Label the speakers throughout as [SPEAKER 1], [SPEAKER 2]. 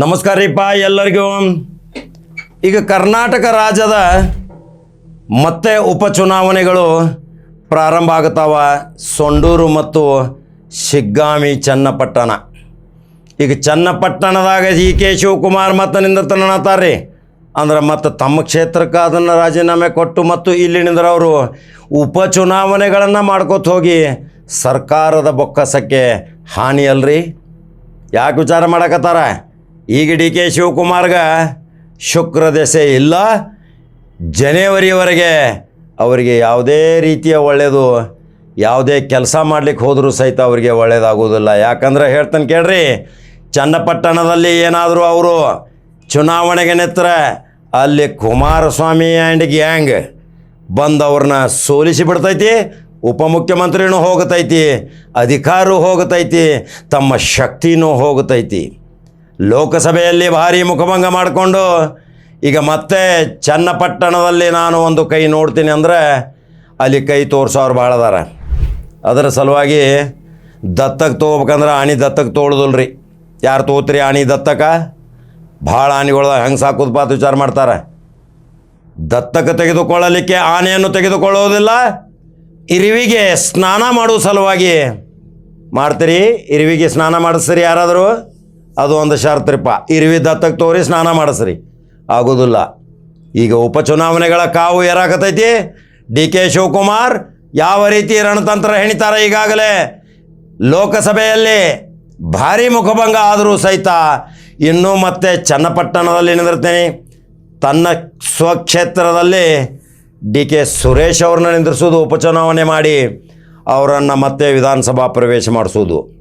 [SPEAKER 1] ನಮಸ್ಕಾರ ರೀಪ್ಪ ಎಲ್ಲರಿಗೂ. ಈಗ ಕರ್ನಾಟಕ ರಾಜ್ಯದ ಮತ್ತೆ ಉಪಚುನಾವಣೆಗಳು ಪ್ರಾರಂಭ ಆಗುತ್ತಾವ ಸೊಂಡೂರು ಮತ್ತು ಶಿಗ್ಗಾಮಿ ಚನ್ನಪಟ್ಟಣ. ಈಗ ಚನ್ನಪಟ್ಟಣದಾಗ ಜಿ ಕೆ ಶಿವಕುಮಾರ್ ಮತ್ತು ನಿಂದಿರ್ತಾನತ್ತಾರ್ರಿ ಅಂದ್ರೆ ಮತ್ತು ತಮ್ಮ ಕ್ಷೇತ್ರಕ್ಕೆ ಅದನ್ನು ರಾಜೀನಾಮೆ ಕೊಟ್ಟು ಮತ್ತು ಇಲ್ಲಿ ನಿಂದ್ರವರು ಉಪಚುನಾವಣೆಗಳನ್ನು ಮಾಡ್ಕೋತ ಹೋಗಿ ಸರ್ಕಾರದ ಬೊಕ್ಕಸಕ್ಕೆ ಹಾನಿ ಅಲ್ರಿ? ಯಾಕೆ ವಿಚಾರ ಮಾಡಕತ್ತಾರ? ಈಗ ಡಿ ಕೆ ಶಿವಕುಮಾರ್ಗ ಶುಕ್ರ ದೆಸೆ ಇಲ್ಲ. ಜನವರಿವರೆಗೆ ಅವರಿಗೆ ಯಾವುದೇ ರೀತಿಯ ಒಳ್ಳೆಯದು ಯಾವುದೇ ಕೆಲಸ ಮಾಡಲಿಕ್ಕೆ ಹೋದರೂ ಸಹಿತ ಅವರಿಗೆ ಒಳ್ಳೆಯದಾಗೋದಿಲ್ಲ ಯಾಕಂದ್ರೆ ಹೇಳ್ತಾನೆ ಕೇಳ್ರಿ, ಚನ್ನಪಟ್ಟಣದಲ್ಲಿ ಏನಾದರೂ ಅವರು ಚುನಾವಣೆಗೆ ನಿತ್ರ ಅಲ್ಲಿ ಕುಮಾರಸ್ವಾಮಿ ಆ್ಯಂಡ್ ಗ್ಯಾಂಗ್ ಬಂದು ಅವ್ರನ್ನ ಸೋಲಿಸಿ ಬಿಡ್ತೈತಿ, ಉಪಮುಖ್ಯಮಂತ್ರಿನೂ ಹೋಗತೈತಿ ಅಧಿಕಾರೂ ಹೋಗತೈತಿ, ತಮ್ಮ ಶಕ್ತಿನೂ ಹೋಗತೈತಿ. ಲೋಕಸಭೆಯಲ್ಲಿ ಭಾರಿ ಮುಖಭಂಗ ಮಾಡಿಕೊಂಡು ಈಗ ಮತ್ತೆ ಚನ್ನಪಟ್ಟಣದಲ್ಲಿ ನಾನು ಒಂದು ಕೈ ನೋಡ್ತೀನಿ ಅಂದರೆ ಅಲ್ಲಿ ಕೈ ತೋರಿಸೋರು ಭಾಳ ಅದಾರ. ಅದರ ಸಲುವಾಗಿ ದತ್ತಕ್ಕೆ ತೊಗೋಬೇಕಂದ್ರೆ ಆಣಿ ದತ್ತಕ್ಕೆ ತೊಗೊಳೋದಿಲ್ರಿ ಯಾರು ತೋತ್ರಿ ಆಣಿ ದತ್ತಕ ಭಾಳ ಆನೆಗಳ್ದಾಗ ಹೆಂಗೆ ಸಾಕೋದು ಪಾತ್ ವಿಚಾರ ಮಾಡ್ತಾರೆ. ದತ್ತಕ್ಕೆ ತೆಗೆದುಕೊಳ್ಳಲಿಕ್ಕೆ ಆನೆಯನ್ನು ತೆಗೆದುಕೊಳ್ಳೋದಿಲ್ಲ ಇರಿವಿಗೆ ಸ್ನಾನ ಮಾಡುವ ಸಲುವಾಗಿ ಮಾಡ್ತೀರಿ. ಇರಿವಿಗೆ ಸ್ನಾನ ಮಾಡಿಸ್ರಿ ಯಾರಾದರೂ? ಅದು ಒಂದು ಶರ್ತ್ರಿಪ್ಪ ಇರುವಿ ದತ್ತಕ್ಕೆ ತೋರಿ ಸ್ನಾನ ಮಾಡಿಸ್ರಿ. ಆಗೋದಿಲ್ಲ. ಈಗ ಉಪಚುನಾವಣೆಗಳ ಕಾವು ಏರಾಕತೈತಿ ಡಿ ಕೆ ಶಿವಕುಮಾರ್ ಯಾವ ರೀತಿ ರಣತಂತ್ರ ಹೆಣಿತಾರೆ ಈಗಾಗಲೇ? ಲೋಕಸಭೆಯಲ್ಲಿ ಭಾರಿ ಮುಖಭಂಗ ಆದರೂ ಸಹಿತ ಇನ್ನೂ ಮತ್ತೆ ಚನ್ನಪಟ್ಟಣದಲ್ಲಿ ನಿಂದಿರ್ತೀನಿ. ತನ್ನ ಸ್ವಕ್ಷೇತ್ರದಲ್ಲಿ ಡಿ ಕೆ ಸುರೇಶ್ ಅವ್ರನ್ನ ನಿಂದಿರಿಸೋದು ಉಪಚುನಾವಣೆ ಮಾಡಿ ಅವರನ್ನು ಮತ್ತೆ ವಿಧಾನಸಭಾ ಪ್ರವೇಶ ಮಾಡಿಸೋದು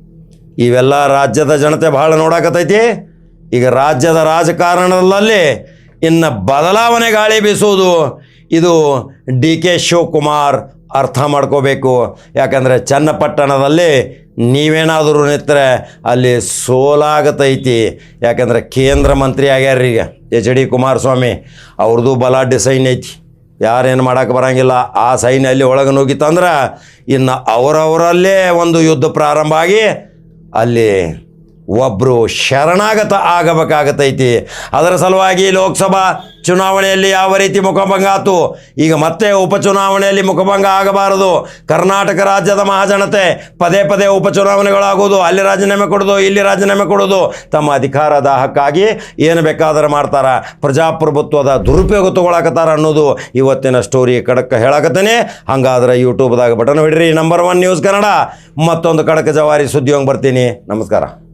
[SPEAKER 1] ಇವೆಲ್ಲ ರಾಜ್ಯದ ಜನತೆ ಭಾಳ ನೋಡಾಕತೈತಿ ಈಗ ರಾಜ್ಯದ ರಾಜಕಾರಣದಲ್ಲಿ ಇನ್ನು ಬದಲಾವಣೆ ಗಾಳಿ ಬೀಸೋದು ಇದು ಡಿ ಕೆ ಶಿವಕುಮಾರ್ ಅರ್ಥ ಮಾಡ್ಕೋಬೇಕು. ಯಾಕಂದರೆ ಚನ್ನಪಟ್ಟಣದಲ್ಲಿ ನೀವೇನಾದರೂ ನಿಂತರೆ ಅಲ್ಲಿ ಸೋಲಾಗತೈತಿ. ಯಾಕಂದರೆ ಕೇಂದ್ರ ಮಂತ್ರಿ ಆಗ್ಯಾರ್ರಿ ಈಗ ಎಚ್ ಡಿ ಕುಮಾರಸ್ವಾಮಿ ಅವ್ರದ್ದು ಬಲಾಢ್ಯ ಡಿಸೈನ್ ಐತಿ. ಯಾರೇನು ಮಾಡೋಕೆ ಬರಂಗಿಲ್ಲ. ಆ ಸೈನ್ ಅಲ್ಲಿ ಒಳಗೆ ನುಗ್ಗಿತಂದ್ರೆ ಇನ್ನು ಅವರವರಲ್ಲೇ ಒಂದು ಯುದ್ಧ ಪ್ರಾರಂಭ ಆಗಿ ಅಲ್ಲಿ ಒಬ್ಬರು ಶರಣಾಗತ ಆಗಬೇಕಾಗತೈತಿ. ಅದರ ಸಲುವಾಗಿ ಲೋಕಸಭಾ ಚುನಾವಣೆಯಲ್ಲಿ ಯಾವ ರೀತಿ ಮುಖಭಂಗ ಆತು? ಈಗ ಮತ್ತೆ ಉಪಚುನಾವಣೆಯಲ್ಲಿ ಮುಖಭಂಗ ಆಗಬಾರದು. ಕರ್ನಾಟಕ ರಾಜ್ಯದ ಮಹಾಜನತೆ ಪದೇ ಪದೇ ಉಪಚುನಾವಣೆಗಳಾಗೋದು ಅಲ್ಲಿ ರಾಜೀನಾಮೆ ಕೊಡೋದು, ಇಲ್ಲಿ ರಾಜೀನಾಮೆ ಕೊಡೋದು. ತಮ್ಮ ಅಧಿಕಾರ ದಾಹಕ್ಕಾಗಿ ಏನು ಬೇಕಾದರೂ ಮಾಡ್ತಾರೆ. ಪ್ರಜಾಪ್ರಭುತ್ವದ ದುರುಪಯೋಗ ತಗೊಳಕತ್ತಾರ ಅನ್ನೋದು ಇವತ್ತಿನ ಸ್ಟೋರಿ. ಕಡಕ್ಕೆ ಹೇಳಕತ್ತೇನೆ. ಹಂಗಾದ್ರೆ ಯೂಟ್ಯೂಬ್ದಾಗ button ಹೊಡಿರಿ. Number one news Kannada. ಮತ್ತೊಂದು ಕಡಕ ಜವಾರಿ ಸುದ್ದಿ ಹಂಗೆ ಬರ್ತೀನಿ. ನಮಸ್ಕಾರ.